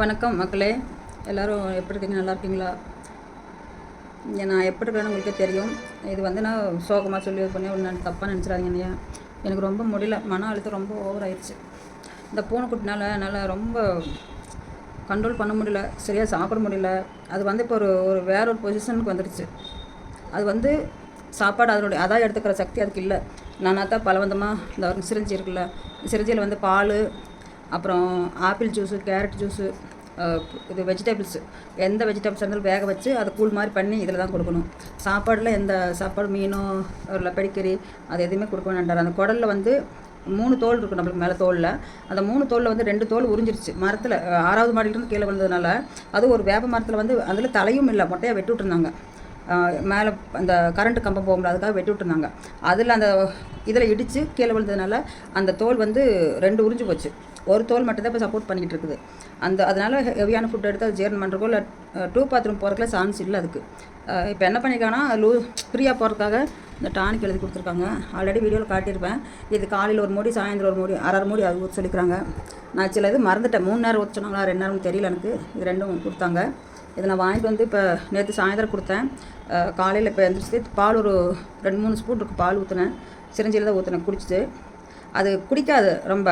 வணக்கம் மக்களே. எல்லோரும் எப்படி இருக்கீங்க? நல்லா இருக்கீங்களா? நான் எப்படி இருக்கிறேன்னு உங்களுக்கே தெரியும். இது வந்து நான் சோகமாக சொல்லி இது பண்ணி ஒன்று தப்பாக நினச்சிடாதீங்க இல்லையா எனக்கு ரொம்ப முடியல. மன அழுத்தம் ரொம்ப ஓவர் ஆயிடுச்சு. இந்த பூனைக்குட்டினால என்னால் ரொம்ப கண்ட்ரோல் பண்ண முடியல. சரியாக சாப்பிட முடியல. அது வந்து இப்போ ஒரு ஒரு வேற ஒரு பொசிஷனுக்கு வந்துடுச்சு. அது வந்து சாப்பாடு அதனுடைய அதான் எடுத்துக்கிற சக்தி அதுக்கு இல்லை. நானாக தான் பலவந்தமாக இந்த சிரிஞ்சி இருக்குல்ல. சிரிஞ்சியில் வந்து பால் அப்புறம் ஆப்பிள் ஜூஸு கேரட் ஜூஸு இது வெஜிடபிள்ஸு. எந்த வெஜிடபிள்ஸ் இருந்தாலும் வேக வச்சு அதை கூழ் மாதிரி பண்ணி இதில் தான் கொடுக்கணும். சாப்பாடில் எந்த சாப்பாடு மீனோ இல்லை பெடிக்கறி அது எதுவுமே கொடுக்க வேண்டாம் அந்த குடலில் வந்து மூணு தோல் இருக்கும் நம்மளுக்கு மேலே தோலில். அந்த மூணு தோலில் வந்து ரெண்டு தோல் உறிஞ்சிருச்சு. மரத்தில் ஆறாவது மாடியிலிருந்து கீழே வந்ததுனால அது ஒரு வேப்ப மரத்தில் வந்து அதில் தலையும் இல்லை மொட்டையாக வெட்டி விட்டுருந்தாங்க. மேலே அந்த கரண்ட் கம்பம் போகும்போது அதுக்காக வெட்டி விட்டுருந்தாங்க. அதில் அந்த இதில் இடித்து கீழே விழுந்ததுனால அந்த தோல் வந்து ரெண்டு உறிஞ்சு போச்சு. ஒரு தோல் மட்டும்தான் இப்போ சப்போர்ட் பண்ணிக்கிட்டு இருக்குது. அந்த அதனால் ஹெவியான ஃபுட் எடுத்து அது ஜீரணம் பண்ணுறக்கோ இல்லை டூ பாத்ரூம் போகிறதுக்குலாம் சான்ஸ் இல்லை அதுக்கு. இப்போ என்ன பண்ணியிருக்காங்கன்னா லூ ஃப்ரீயாக போகிறதுக்காக இந்த டானிக் எழுதி கொடுத்துருக்காங்க. ஆல்ரெடி வீடியோவில் காட்டியிருப்பேன். இது காலையில் ஒரு மூடி சாயந்தரம் ஒரு மூடி அரை மூடி அது ஊற்ற சொல்லிக்கிறாங்க. நான் சில இது மறந்துட்டேன். மூணு நேரம் ஊற்ற சொன்னாங்களா ரெண்டு நேரம் தெரியல எனக்கு. இது ரெண்டும் கொடுத்தாங்க. இதை நான் வாங்கிட்டு வந்து இப்போ நேற்று சாயந்தரம் கொடுத்தேன். காலையில் இப்போ எழுந்திரிச்சு பால் ஒரு ரெண்டு மூணு ஸ்பூன் இருக்குது பால் ஊற்றினேன் சிரஞ்சியில் தான் ஊற்றினேன் குடிச்சிட்டு. அது குடிக்காது ரொம்ப.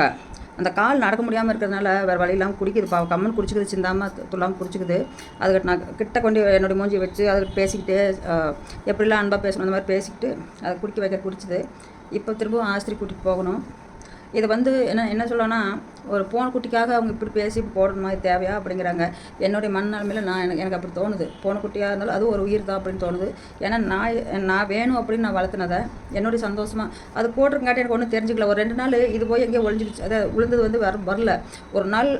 அந்த கால் நடக்க முடியாமல் இருக்கிறதுனால வேறு வழி இல்லாமல் குடிக்குது. பா கம்மன் குடிச்சிக்குது சிந்தாமல் துள்ளாமல் குடிச்சிக்குது. அதுக்கு நான் கிட்ட கொண்டு என்னுடைய மூஞ்சி வச்சு அதை பேசிக்கிட்டே எப்படிலாம் அன்பாக பேசணும் அந்த மாதிரி பேசிக்கிட்டு அதை குடிக்க வைக்க குடிச்சிது. இப்போ திரும்பவும் ஆஸ்திரி கூட்டிகிட்டு போகணும். இதை வந்து என்ன என்ன சொல்லணும்னா ஒரு பூனைக்குட்டிக்காக அவங்க இப்படி பேசி போடுற மாதிரி தேவையா அப்படிங்கிறாங்க. என்னுடைய மனநிலைமையில் நான் எனக்கு எனக்கு அப்படி தோணுது. பூனைக்குட்டியாக இருந்தாலும் அது ஒரு உயிர் தான் அப்படின்னு தோணுது. ஏன்னா நான் நான் வேணும் அப்படின்னு நான் வளர்த்துனதை என்னுடைய சந்தோஷமாக அது போட்டிருக்காட்டி எனக்கு ஒன்றும் தெரிஞ்சுக்கல. ஒரு ரெண்டு நாள் இது போய் எங்கேயோ ஒழிஞ்சிடுச்சு அதை விழுந்தது வந்து வர வரல. ஒரு நாள்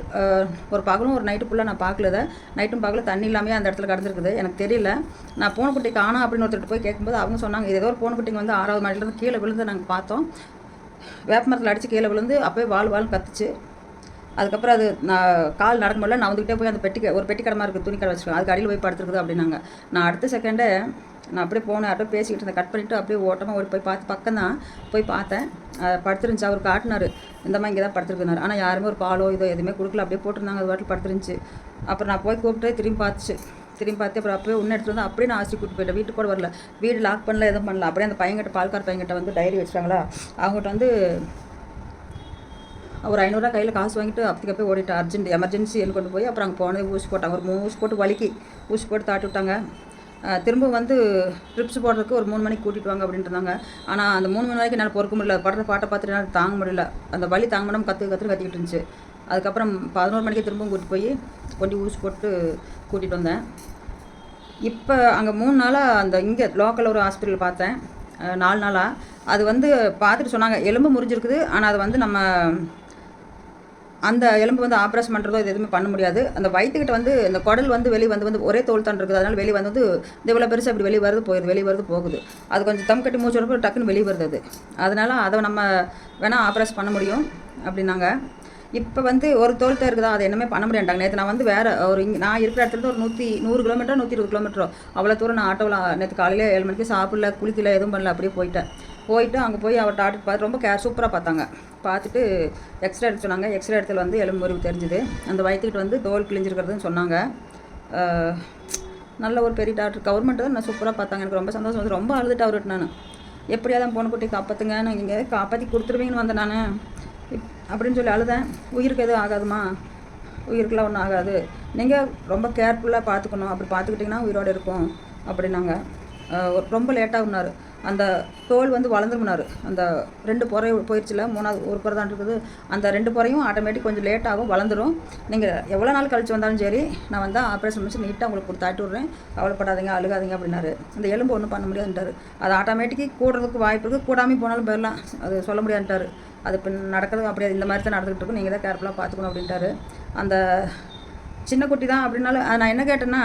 ஒரு பகலும் ஒரு நைட்டு ஃபுல்லாக நான் பார்க்கல நைட்டும் பார்க்கல. தண்ணி இல்லாமே அந்த இடத்துல கடந்திருக்குது. எனக்கு தெரியல. நான் போன குட்டி காணும் அப்படின்னு ஒருத்தர் போய் கேட்கும்போது அவங்க சொன்னாங்க இது ஏதோ ஒரு பூனைக்குட்டிங்க வந்து ஆறாவது மாடியிலேருந்து கீழே விழுந்து நாங்கள் பார்த்தோம். வேப்ப மரத்தில் அடித்து கீழே விழுந்து அப்போயே வாழ் வாழ் கத்துச்சு. அதுக்கப்புறம் அது நான் கால் நடக்க முடியல. நான் வந்துக்கிட்டே போய் அந்த பெட்டி ஒரு பெட்டி கடமாக இருக்குது துணி கடை வச்சுருக்கேன் அதுக்கு அடியில் போய் படுத்துருக்குது அப்படின்னாங்க. நான் அடுத்த செகண்டே நான் அப்படியே போனேன். அப்படியே பேசிக்கிட்டு இருந்தேன். கட் பண்ணிவிட்டு அப்படியே ஓட்டமாக ஓடி போய் பார்த்து பக்கம் தான் போய் பார்த்தேன். படுத்துருந்துச்சு. அவர் காட்டினார். இந்த மாதிரி இங்கே தான் படுத்துருக்குனாரு ஆனால் யாருமே ஒரு பாலோ இதோ எதுவுமே கொடுக்கல. அப்படியே போட்டிருந்தாங்க. அது வாட்டில் படுத்துருந்துச்சு. அப்புறம் நான் போய் கூப்பிட்டு திரும்பி பார்த்துச்சு. திரும்பி பார்த்து அப்புறம் அப்படியே ஒன்று எடுத்துகிட்டு வந்து அப்படியே நான் ஆசி கூட்டு போயிட்டேன். வீட்டுக்கு கூட வரல. வீடு லாக் பண்ணல எதுவும் பண்ணல. அப்படியே அந்த பையன்கிட்ட பால்கார் பையன்கிட்ட வந்து டைரி வச்சுட்டாங்களா? அவங்ககிட்ட வந்து ஒரு ஐநூறுரூவா கையில் காசு வாங்கிட்டு அப்படி போய் ஓடிட்டு அர்ஜென்ட் எமர்ஜென்சின்னு கொண்டு போய் அப்புறம் அங்கே போனது ஊசி போட்டாங்க ஒரு மூணு ஊசி போட்டு வலிக்கி ஊசி போட்டு தாட்டி விட்டாங்க. திரும்ப வந்து ட்ரிப்ஸ் போடுறதுக்கு ஒரு மூணு மணிக்கு கூட்டிகிட்டு வாங்க அப்படின்ட்டு இருந்தாங்க. ஆனால் அந்த மூணு மணி வரைக்கும் என்னால் பொறுக்க முடியல. படுற பாட்டை பார்த்துட்டு என்னால் தாங்க முடியல. அந்த வலி தாங்க முடியாமல் கற்று கற்று கத்திக்கிட்டு இருந்துச்சு. அதுக்கப்புறம் பதினோரு மணிக்கு திரும்பவும் கூட்டிகிட்டு போய் கொண்டு ஊசி போட்டு கூட்டிகிட்டு வந்தேன். இப்போ அங்கே மூணு நாளாக அந்த இங்கே லோக்கல் ஒரு ஹாஸ்பிட்டல் பார்த்தேன். நாலு நாளாக அது வந்து பார்த்துட்டு சொன்னாங்க எலும்பு முறிஞ்சிருக்குது. ஆனால் அது வந்து நம்ம அந்த எலும்பு வந்து ஆப்ரேஷன் பண்ணுறதோ இது எதுவுமே பண்ண முடியாது. அந்த வயிற்றுக்கிட்ட வந்து இந்த குடல் வந்து வெளியே வந்து வந்து ஒரே தோல் தான் இருக்குது. அதனால் வெளியே வந்து இந்த இவ்வளோ பெருசு அப்படி வெளியே வருது போயிடுது வெளியே வருது போகுது. அது கொஞ்சம் தம் கட்டி மூச்சு வரப்போ டக்குன்னு வெளியே வருது அது. அதனால் அதை நம்ம வேணால் ஆப்ரேஷன் பண்ண முடியும் அப்படின்னாங்க. இப்போ வந்து ஒரு தோல் தான் இருக்குதா? அதை என்னமே பண்ண முடியாண்டாங்க நேற்று நான் வந்து வேறு ஒரு இங்கே நான் இருக்கிற இடத்துல ஒரு நூற்றி நூறு கிலோமீட்டர் நூற்றி இருபது கிலோமீட்டரோ அவ்வளோ தூரம் நான் ஆட்டோவில் நேற்று காலையில் ஏழு மணிக்கு சாப்பிடல குளிக்கல எதுவும் பண்ணல அப்படியே போயிட்டேன். போயிட்டு அங்கே போய் அவர் டாக்டர் பார்த்து ரொம்ப கேர் சூப்பராக பார்த்தாங்க. பார்த்துட்டு எக்ஸ்ரே எடுத்து சொன்னாங்க. எக்ஸ்ரே இடத்துல வந்து எலும்பு முறிவு தெரிஞ்சுது. அந்த வயிற்றுக்கிட்ட வந்து தோல் கிழிஞ்சிருக்கிறதுன்னு சொன்னாங்க. நல்ல ஒரு பெரிய டாக்டர் கவர்மெண்ட் தான் நான் சூப்பராக பார்த்தாங்க. எனக்கு ரொம்ப சந்தோஷம் வந்து ரொம்ப அழுதுட்டு அவர்கிட்ட நான். எப்படியாவது பொண்ணு குட்டி காப்பாற்றுங்க நான் இங்கே காப்பாற்றி கொடுத்துருவீங்கன்னு வந்தேன் நான். அப்படின்னு சொல்லி அழுதேன். உயிருக்கு எதுவும் ஆகாதுமா? உயிருக்கெல்லாம் ஒன்றும் ஆகாது. நீங்கள் ரொம்ப கேர்ஃபுல்லாக பார்த்துக்கணும். அப்படி பார்த்துக்கிட்டிங்கன்னா உயிரோடு இருக்கும் அப்படின்னாங்க. ரொம்ப லேட்டாக உன்னார் அந்த தோல் வந்து வளர்ந்துருமினார் அந்த ரெண்டு புறை போயிடுச்சுல மூணாவது ஒரு புறை தான் இருக்குது. அந்த ரெண்டு புறையும் ஆட்டோமேட்டிக் கொஞ்சம் லேட்டாகும் வளர்ந்துடும் நீங்கள் எவ்வளோ நாள் கழித்து வந்தாலும் சரி நான் வந்து ஆப்ரேஷன் முடிச்சு நீட்டாக உங்களுக்கு கொடுத்தாட்டி விட்றேன். கவலைப்படாதீங்க அழுகாதீங்க அப்படின்னாரு. அந்த எலும்பு ஒன்றும் பண்ண முடியாதுன்ட்டார். அது ஆட்டோமேட்டிக்கு கூடுறதுக்கு வாய்ப்பு இருக்குது கூடாமல் போனாலும் போயிடலாம். அது சொல்ல முடியாதுன்ட்டார். அது இப்போ நடக்கிறது அப்படி இந்த மாதிரி தான் நடந்துகிட்டு இருக்கும் நீங்கள் தான் கேர்ஃபுல்லாக பார்த்துக்கணும் அப்படின்ட்டாரு. அந்த சின்ன குட்டி தான் அப்படின்னாலும் நான் என்ன கேட்டேன்னா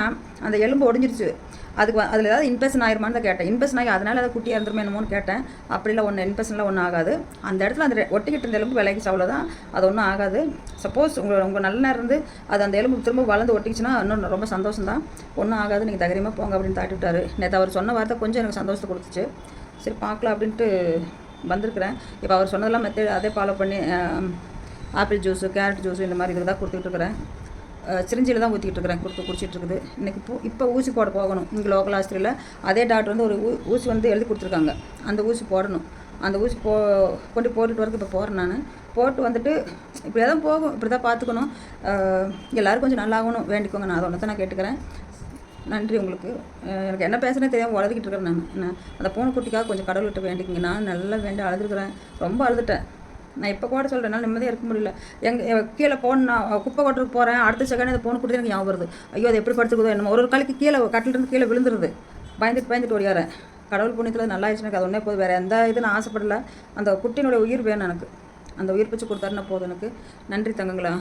அந்த எலும்பு ஒடிஞ்சிருச்சு. அதுக்கு அதில் ஏதாவது இன்ஃபெக்ஷன் ஆயிருமான்னு தான் கேட்டேன். இன்ஃபெக்ஷன் ஆகி அதனால் அதை குட்டியாக இருந்துருமே என்னமோன்னு கேட்டேன். அப்படிலாம் ஒன்று இன்ஃபெக்ஷன்லாம் ஒன்றும் ஆகாது. அந்த இடத்துல அந்த ஒட்டிக்கிட்டு இருந்த எலும்பு விலைக்கு அவ்வளோதான் அது ஒன்றும் ஆகாது. சப்போஸ் உங்கள் உங்கள் நல்ல நேரம் இருந்து அது அந்த எலும்பு திரும்ப வளர்ந்து ஒட்டிக்கிச்சுன்னா இன்னும் ரொம்ப சந்தோஷம் தான் ஒன்றும் ஆகாது நீங்கள் தைரியமாக போங்க அப்படின்னு தாட்டி விட்டார். நேற்று அவர் சொன்ன வார்த்தை கொஞ்சம் எனக்கு சந்தோஷத்தை கொடுத்துச்சு. சரி பார்க்கலாம் அப்படின்ட்டு வந்திருக்கிறேன். இப்போ அவர் சொன்னதெல்லாம் மெத்தட் அதே ஃபாலோ பண்ணி ஆப்பிள் ஜூஸு கேரட் ஜூஸு இந்த மாதிரி இதில் தான் கொடுத்துட்ருக்குறேன் சிரிஞ்சியில் தான் ஊற்றிக்கிட்டு இருக்கிறேன் கொடுத்து குடிச்சிட்டு இருக்குது இன்றைக்கி இப்போ இப்போ ஊசி போட போகணும். இங்கே லோக்கல் ஆஸ்பத்திரியில் அதே டாக்டர் வந்து ஒரு ஊ- ஊசி வந்து எழுதி கொடுத்துருக்காங்க. அந்த ஊசி போடணும். அந்த ஊசி போ கொண்டு போட்டுட்டு வரக்கு இப்போ போகிறேன் நான். போட்டு வந்துட்டு இப்படியே தான் போகும். இப்படி தான் பார்த்துக்கணும் எல்லோரும் கொஞ்சம் நல்லாகணும். வேண்டிக்கோங்க. நான் அதை ஒன்று தான் நான் கேட்டுக்கிறேன். நன்றி உங்களுக்கு. எனக்கு என்ன பேசுனே தெரியாமல் வளர்க்கிட்டு இருக்கிறேன் நான். என்ன அந்த பூனைக்குட்டிக்காக கொஞ்சம் கடவுள்கிட்ட வேண்டிக்கிங்க. நான் நல்லா வேண்டி அழுதுருக்குறேன். ரொம்ப அழுதுட்டேன். நான் இப்போ கூட சொல்கிறேன் நிம்மதியாக இருக்க முடியல. எங்கள் கீழே போன நான் குப்பை கொட்டுறதுக்கு போகிறேன் அடுத்த செகண்ட் அந்த பூனைக்குட்டி எனக்கு ஞாபகம் வருது. ஐயோ அது எப்படி படுத்துக்குதோ என்னமோ. ஒரு ஒரு காலுக்கு கீழே கட்டிலிருந்து கீழே விழுந்துருது. பயந்துட்டு பயந்துட்டு ஓடியாரேன் கடவுள் புண்ணியத்தில் நல்லா ஆயிடுச்சு எனக்கு அது ஒன்றே போதும். வேறு எந்த இது நான் ஆசைப்படல. அந்த குட்டியினுடைய உயிர் வேணும் எனக்கு. அந்த உயிர் பிச்சு கொடுத்தாருன்னா போதும் எனக்கு. நன்றி தங்கங்களா.